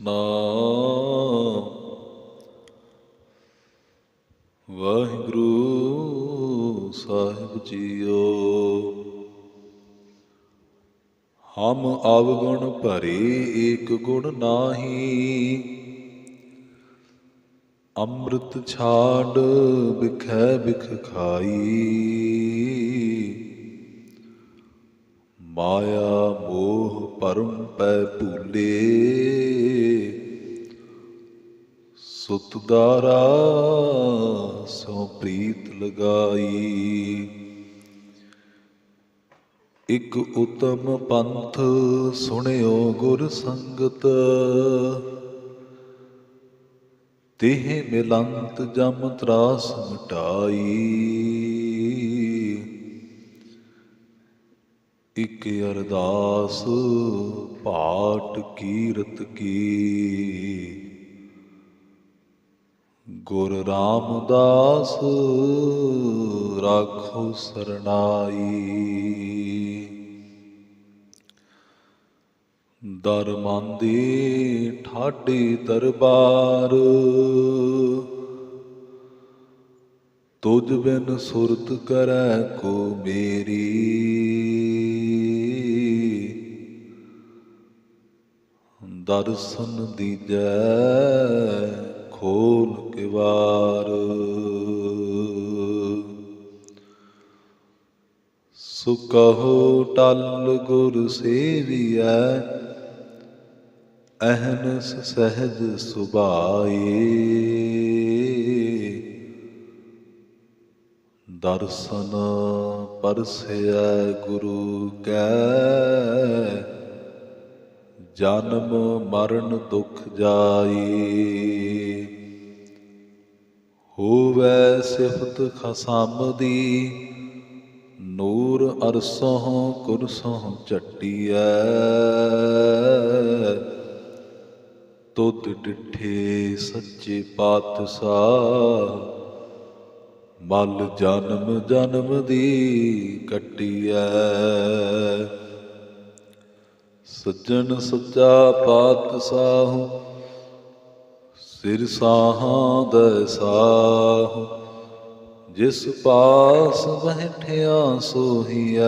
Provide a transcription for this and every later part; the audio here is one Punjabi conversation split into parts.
ਸਤਨਾਮ ਵਾਹਿਗੁਰੂ ਸਾਹਿਬ ਜੀਓ। ਹਮ ਅਵਗੁਣ ਭਰੇ ਏਕ ਗੁਣ ਨਾਹੀ। ਅੰਮ੍ਰਿਤ ਛਾੜ ਬਿਖੈ ਬਿਖ ਖਾਈ। ਮਾਇਆ ਮੋਹ ਪਰਮ ਪੈ ਭੂਲੇ। ਸੁਤ ਦਾਰਾ ਸੋ ਪ੍ਰੀਤ ਲਗਾਈ। ਇਕ ਉਤਮ ਪੰਥ ਸੁਣਿਓ ਗੁਰ ਸੰਗਤ। ਤਿਹ ਮਿਲੰਤ ਜਮ ਤਰਾਸ ਮਿਟਾਈ। ਇਕ ਅਰਦਾਸ ਪਾਠ ਕੀਰਤ ਕੀ। ਗੁਰ ਰਾਮਦਾਸ ਰਾਖੋ ਸਰਣਾਈ। ਦਰਮਾਂਦੀ ਠਾਡੀ ਦਰਬਾਰ, ਤੁਝ ਬਿਨ ਸੁਰਤ ਕਰੈ ਕੋ ਮੇਰੀ। ਦਰਸ਼ਨ ਦੀਜੈ ਖੋਲ ਕੇ ਵਾਰ ਸੁਕਹੋ ਟਲ ਗੁਰ ਸੇਵੀਐ ਅਹਨਸ ਸਹਿਜ ਸੁਭਾਏ। ਦਰਸ਼ਨ ਪਰਸੈ ਗੁਰੂ ਕੈ ਜਨਮ ਮਰਨ ਦੁਖ ਜਾਈ। ਹੋਵੈ ਸਿਫਤ ਖਸਮ ਦੀ, ਨੂਰ ਅਰਸੋਂ ਕੁਰਸੋਂ ਚੱਟੀਐ ਤੁਧ ਡਿਠੇ ਸੱਚੇ ਪਾਤਸ਼ਾਹ, ਮਲ ਜਨਮ ਜਨਮ ਦੀ ਕੱਟੀਐ। ਸੱਜਣ ਸੱਚਾ ਪਾਤਸ਼ਾਹ, ਸਿਰ ਸਾਹਾਂ ਦੈ ਸਾਹ। ਜਿਸ ਪਾਸ ਬੈਠਿਆ ਸੋਹੀਐ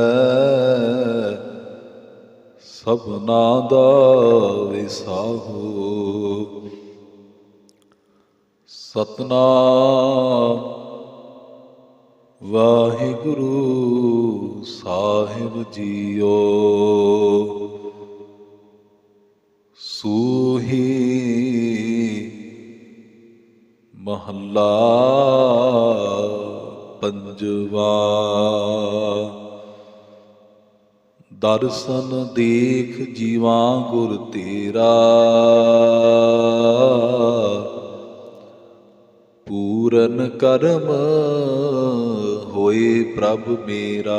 ਸਭਨਾ ਦਾ ਵਿਸਾਹੋ। ਸਤਨਾਮ ਵਾਹਿਗੁਰੂ ਸਾਹਿਬ ਜੀਓ। ਮਹੱਲਾ ਪੰਜਵਾ। ਦਰਸ਼ਨ ਦੇਖ ਜੀਵਾ ਗੁਰ ਤੇਰਾ। ਪੂਰਨ ਕਰਮ ਹੋਏ ਪ੍ਰਭ ਮੇਰਾ।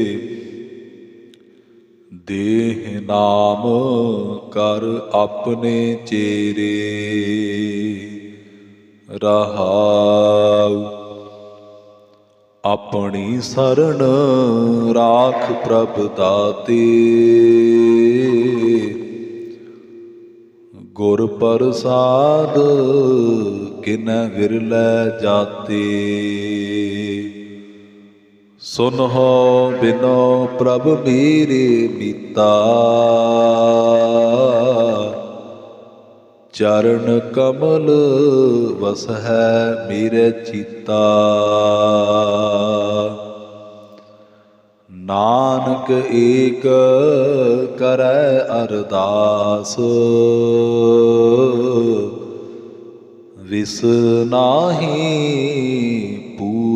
ਦੇਹ ਨਾਮ ਕਰ ਆਪਣੇ ਚੇਰੇ। ਰਹਾਉ ਆਪਣੀ ਸਰਣ ਰਾਖ ਪ੍ਰਭ ਦਾਤੇ। ਗੁਰ ਪ੍ਰਸਾਦ ਕਿਨੈ ਵਿਰਲੇ ਜਾਤੇ। ਸੁਨਹੁ ਬਿਨੋ ਪ੍ਰਭ ਮੇਰੇ ਮੀਤਾ। ਚਰਨ ਕਮਲ ਵਸ ਹੈ ਮੇਰੇ ਚੀਤਾ। ਨਾਨਕ ਏਕ ਕਰੈ ਅਰਦਾਸ। ਵਿਸ ਨਾਹੀ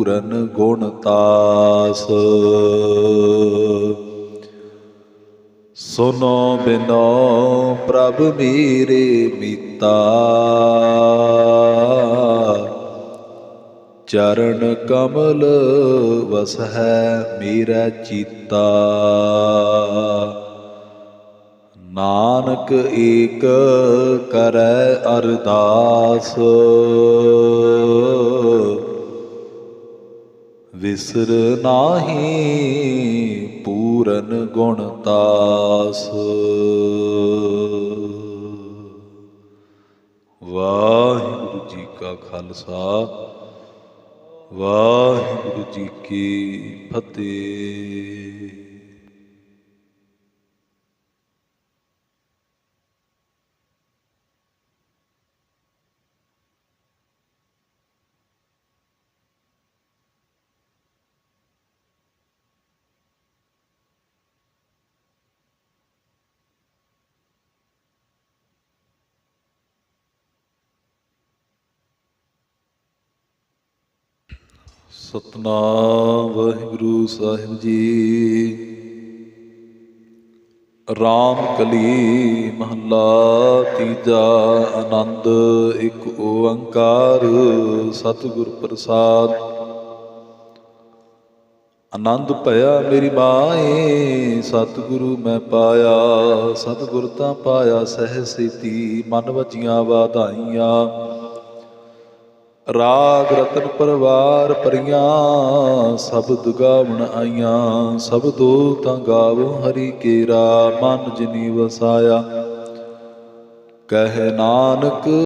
ਪੂਰਨ ਗੁਣ ਤਾਸ। ਸੁਨੋ ਬਿਨੋ ਪ੍ਰਭ ਮੇਰੇ ਮੀਤਾ। ਚਰਨ ਕਮਲ ਵਸ ਹੈ ਮੇਰਾ ਚੀਤਾ। ਨਾਨਕ ਏਕ ਕਰੈ ਅਰਦਾਸ। ਵਿਸਰ ਨਾਹੀ ਪੂਰਨ ਗੁਣ ਤਾਸ। ਵਾਹਿਗੁਰੂ ਜੀ ਕਾ ਖਾਲਸਾ ਵਾਹਿਗੁਰੂ ਜੀ ਕੀ ਫਤਿਹ। ਸਤਨਾਮ, ਵਾਹਿਗੁਰੂ ਸਾਹਿਬ ਜੀ। ਰਾਮ ਕਲੀ ਮਹੱਲਾ, ਤੀਜਾ ਆਨੰਦ, ਇੱਕ ਓੰਕਾਰ, ਸਤਿਗੁਰ ਪ੍ਰਸਾਦ। ਆਨੰਦ ਭਇਆ ਮੇਰੀ ਮਾਏ, ਸਤਿਗੁਰੂ ਮੈਂ ਪਾਇਆ, ਸਤਿਗੁਰ ਤਾਂ ਪਾਇਆ ਸਹਿ ਸੇਤੀ, ਮਨ ਵਜੀਆਂ ਵਾਧਾਈਆਂ। ਰਾਗ ਰਤਨ ਪਰਵਾਰ ਪਰੀਆਂ ਸ਼ਬਦ ਗਾਵਣ ਆਈਆਂ ਸਬਦੋ ਤਾਂ ਗਾਵੋ ਹਰੀ ਕੇਰਾ, ਮਨ ਜਿਨੀ ਵਸਾਇਆ। ਕਹਿ ਨਾਨਕ